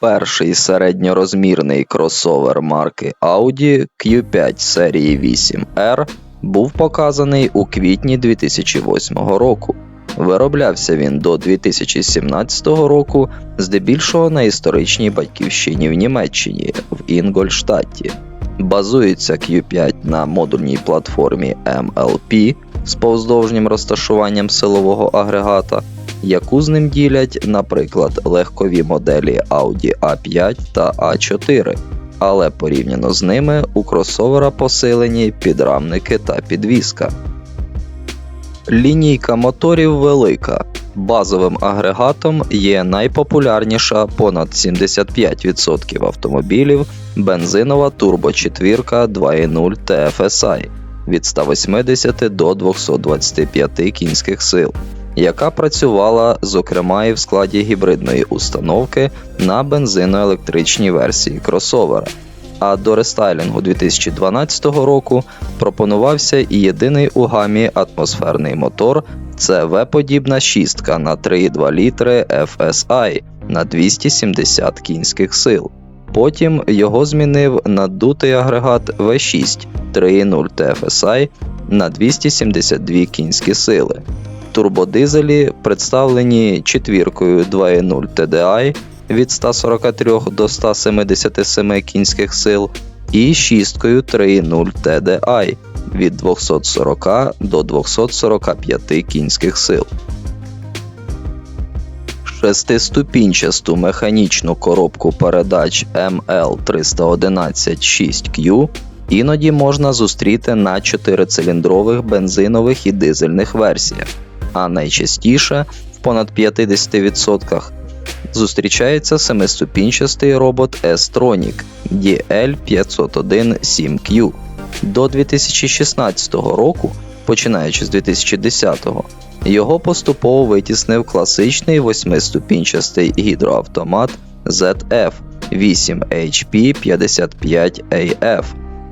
Перший середньорозмірний кросовер марки Audi Q5 серії 8R був показаний у квітні 2008 року. Вироблявся він до 2017 року, здебільшого на історичній батьківщині в Німеччині в Інгольштаті. Базується Q5 на модульній платформі MLP з повздовжнім розташуванням силового агрегата, яку з ним ділять, наприклад, легкові моделі Audi A5 та A4, але порівняно з ними у кросовера посилені підрамники та підвіска. Лінійка моторів велика. Базовим агрегатом є найпопулярніша понад 75% автомобілів бензинова турбочетвірка 2.0 TFSI від 180 до 225 кінських сил, яка працювала зокрема і в складі гібридної установки на бензиноелектричній версії кросовера. А до рестайлінгу 2012 року пропонувався і єдиний у гамі атмосферний мотор це В-подібна шістка на 3,2 літри FSI на 270 кінських сил. Потім його змінив надутий агрегат V6 3.0 TFSI на 272 кінські сили. Турбодизелі представлені четвіркою 2.0 TDI від 143 до 177 кінських сил і шісткою 3.0 TDI від 240 до 245 кінських сил. Шестиступінчасту механічну коробку передач ML311-6Q іноді можна зустріти на чотирициліндрових бензинових і дизельних версіях, а найчастіше в понад 50% зустрічається семиступінчастий робот S-Tronic DL501-7Q. До 2016 року, починаючи з 2010-го, його поступово витіснив класичний восьмиступінчастий гідроавтомат ZF 8HP55AF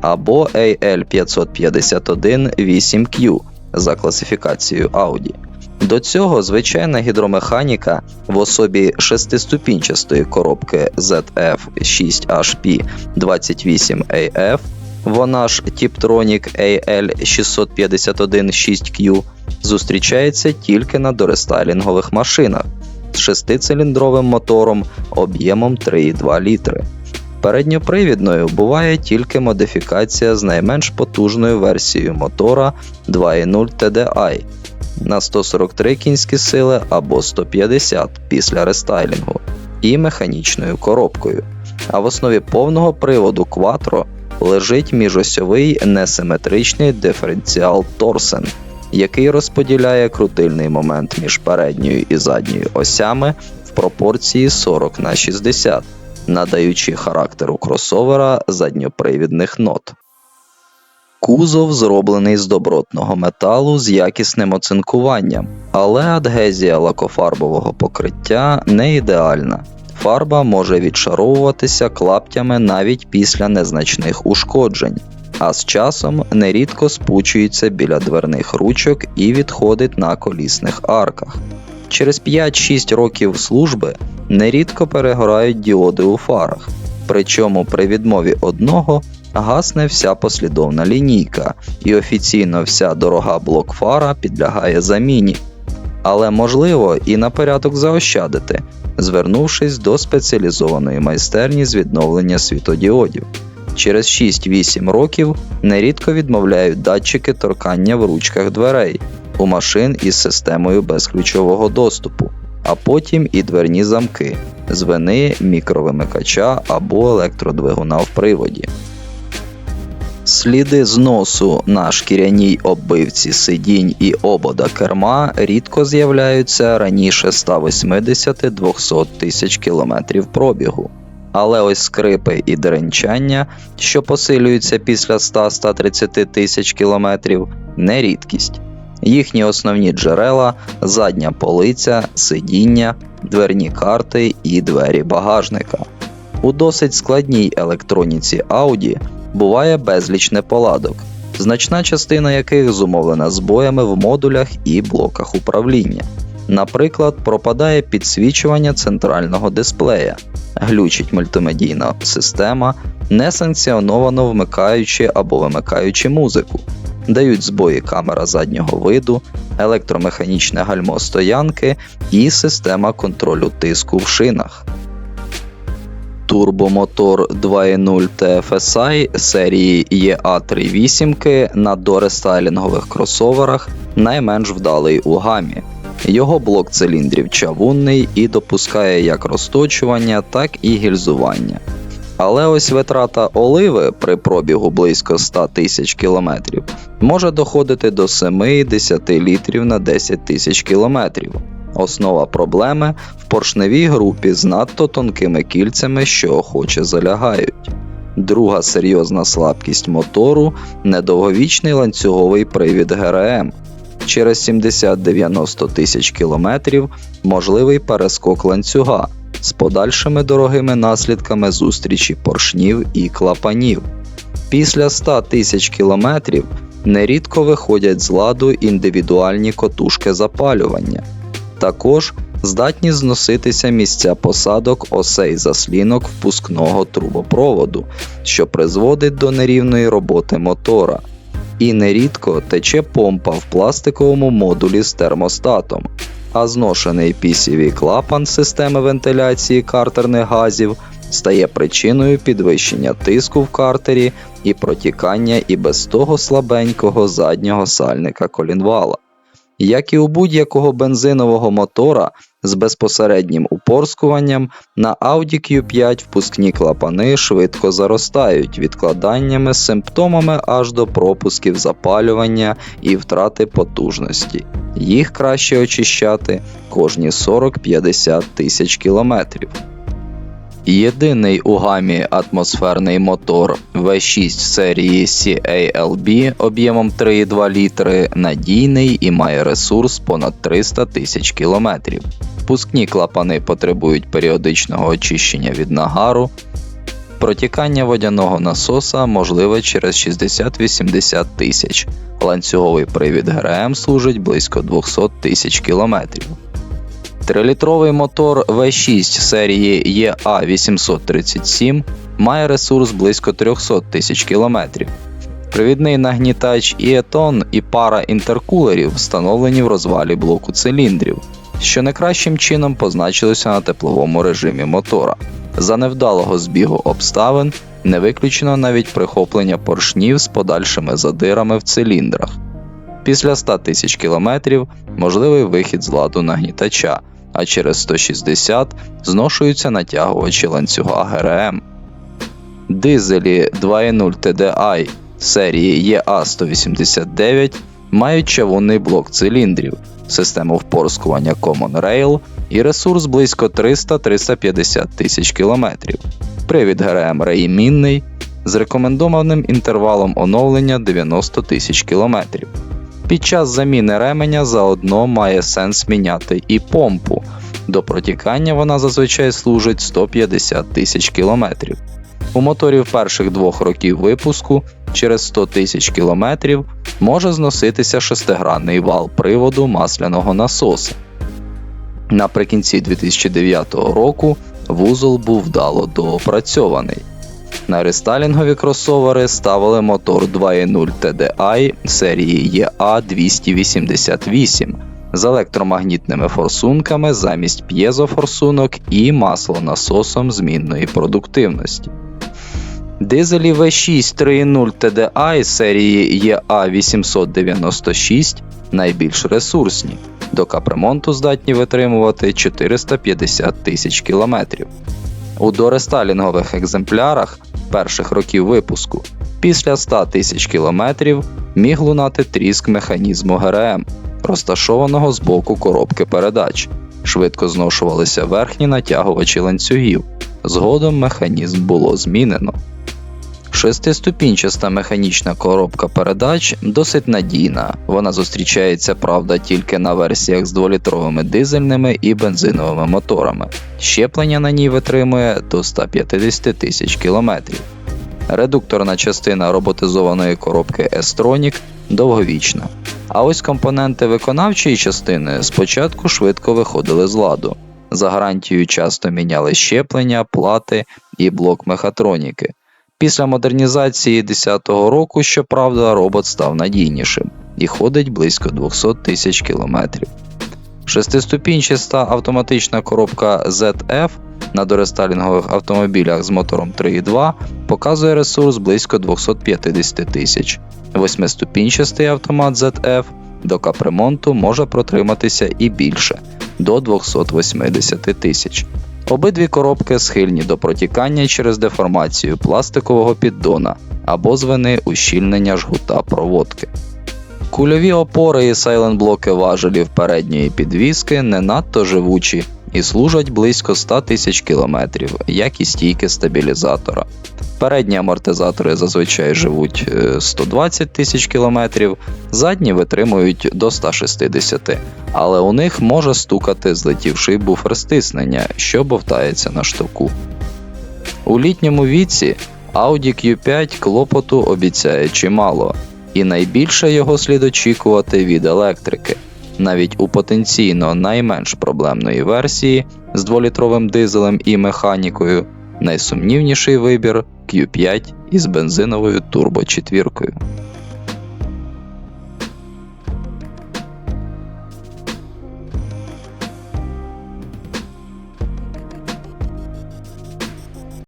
або AL551 8Q за класифікацією Audi. До цього звичайна гідромеханіка в особі шестиступінчастої коробки ZF 6HP 28AF, вона ж Tiptronic AL651-6Q, зустрічається тільки на дорестайлінгових машинах з шестициліндровим мотором об'ємом 3,2 літри. Передньопривідною буває тільки модифікація з найменш потужною версією мотора 2.0 TDI на 143 кінські сили або 150 після рестайлінгу і механічною коробкою. А в основі повного приводу Quattro лежить міжосьовий несиметричний диференціал Торсен, який розподіляє крутильний момент між передньою і задньою осями в пропорції 40 на 60, надаючи характеру кросовера задньопривідних нот. Кузов зроблений з добротного металу з якісним оцинкуванням, але адгезія лакофарбового покриття не ідеальна. Фарба може відшаровуватися клаптями навіть після незначних ушкоджень, а з часом нерідко спучується біля дверних ручок і відходить на колісних арках. Через 5-6 років служби нерідко перегорають діоди у фарах, причому при відмові одного гасне вся послідовна лінійка, і офіційно вся дорога блокфара підлягає заміні. Але можливо і на порядок заощадити, звернувшись до спеціалізованої майстерні з відновлення світодіодів. Через 6-8 років нерідко відмовляють датчики торкання в ручках дверей у машин із системою безключового доступу, а потім і дверні замки з вини мікровимикача або електродвигуна в приводі. Сліди зносу на шкіряній оббивці сидінь і обода керма рідко з'являються раніше 180-200 тисяч кілометрів пробігу. Але ось скрипи і деренчання, що посилюються після 100-130 тисяч кілометрів, не рідкість. Їхні основні джерела задня полиця, сидіння, дверні карти і двері багажника. У досить складній електроніці Audi буває безліч неполадок, значна частина яких зумовлена збоями в модулях і блоках управління. Наприклад, пропадає підсвічування центрального дисплея, глючить мультимедійна система, несанкціоновано вмикаючи або вимикаючи музику, дають збої камера заднього виду, електромеханічне гальмо стоянки і система контролю тиску в шинах. Турбомотор 2.0 TFSI серії EA38 на дорестайлінгових кросоверах найменш вдалий у гамі. Його блок циліндрів чавунний і допускає як розточування, так і гільзування. Але ось витрата оливи при пробігу близько 100 тисяч кілометрів може доходити до 7-10 літрів на 10 тисяч кілометрів. Основа проблеми в поршневій групі з надто тонкими кільцями, що охоче залягають. Друга серйозна слабкість мотору недовговічний ланцюговий привід ГРМ. Через 70-90 тисяч кілометрів можливий перескок ланцюга з подальшими дорогими наслідками зустрічі поршнів і клапанів. Після 100 тисяч кілометрів нерідко виходять з ладу індивідуальні котушки запалювання. Також здатні зноситися місця посадок осей заслінок впускного трубопроводу, що призводить до нерівної роботи мотора. І нерідко тече помпа в пластиковому модулі з термостатом, а зношений PCV клапан системи вентиляції картерних газів стає причиною підвищення тиску в картері і протікання і без того слабенького заднього сальника колінвала. Як і у будь-якого бензинового мотора з безпосереднім упорскуванням, на Audi Q5 впускні клапани швидко заростають відкладаннями з симптомами аж до пропусків запалювання і втрати потужності. Їх краще очищати кожні 40-50 тисяч кілометрів. Єдиний у гамі атмосферний мотор V6 серії CALB об'ємом 3,2 літри надійний і має ресурс понад 300 тисяч кілометрів. Впускні клапани потребують періодичного очищення від нагару. Протікання водяного насоса можливе через 60-80 тисяч. Ланцюговий привід ГРМ служить близько 200 тисяч кілометрів. Трилітровий мотор V6 серії EA837 має ресурс близько 300 тисяч кілометрів. Привідний нагнітач іетон і пара інтеркулерів встановлені в розвалі блоку циліндрів, що не кращим чином позначилося на тепловому режимі мотора. За невдалого збігу обставин не виключено навіть прихоплення поршнів з подальшими задирами в циліндрах. Після 100 тисяч кілометрів можливий вихід з ладу нагнітача, а через 160 зношуються натягувачі ланцюга ГРМ. Дизелі 2.0 TDI серії EA189 мають чавунний блок циліндрів, систему впорскування Common Rail і ресурс близько 300-350 тисяч кілометрів. Привід ГРМ реїмінний з рекомендованим інтервалом оновлення 90 тисяч кілометрів. Під час заміни ременя заодно має сенс міняти і помпу. До протікання вона зазвичай служить 150 тисяч кілометрів. У моторів перших двох років випуску через 100 тисяч кілометрів може зноситися шестигранний вал приводу масляного насоса. Наприкінці 2009 року вузол був вдало доопрацьований. На рестайлінгові кросовери ставили мотор 2.0 TDI серії EA288 з електромагнітними форсунками замість п'єзофорсунок і маслонасосом змінної продуктивності. Дизелі V6 3.0 TDI серії EA896 найбільш ресурсні. До капремонту здатні витримувати 450 тисяч кілометрів. У дорестайлінгових екземплярах перших років випуску після 100 тисяч кілометрів міг лунати тріск механізму ГРМ, розташованого з боку коробки передач. Швидко зношувалися верхні натягувачі ланцюгів. Згодом механізм було змінено. Шестиступінчаста механічна коробка передач досить надійна. Вона зустрічається, правда, тільки на версіях з 2-літровими дизельними і бензиновими моторами. Щеплення на ній витримує до 150 тисяч кілометрів. Редукторна частина роботизованої коробки S-Tronic довговічна. А ось компоненти виконавчої частини спочатку швидко виходили з ладу. За гарантією часто міняли щеплення, плати і блок мехатроніки. Після модернізації 10-го року, щоправда, робот став надійнішим і ходить близько 200 тисяч кілометрів. Шестиступінчаста автоматична коробка ZF на дорестайлінгових автомобілях з мотором 3.2 показує ресурс близько 250 тисяч. Восьмиступінчастий автомат ZF до капремонту може протриматися і більше до 280 тисяч. Обидві коробки схильні до протікання через деформацію пластикового піддона або звини ущільнення жгута проводки. Кульові опори і сайлент-блоки важелів передньої підвіски не надто живучі і служать близько 100 тисяч кілометрів, як і стійки стабілізатора. Передні амортизатори зазвичай живуть е, 120 тисяч кілометрів, задні витримують до 160, але у них може стукати злетівший буфер стиснення, що бовтається на штовку. У літньому віці Audi Q5 клопоту обіцяє чимало, і найбільше його слід очікувати від електрики. Навіть у потенційно найменш проблемної версії з 2-літровим дизелем і механікою найсумнівніший вибір Q5 із бензиновою турбочетвіркою.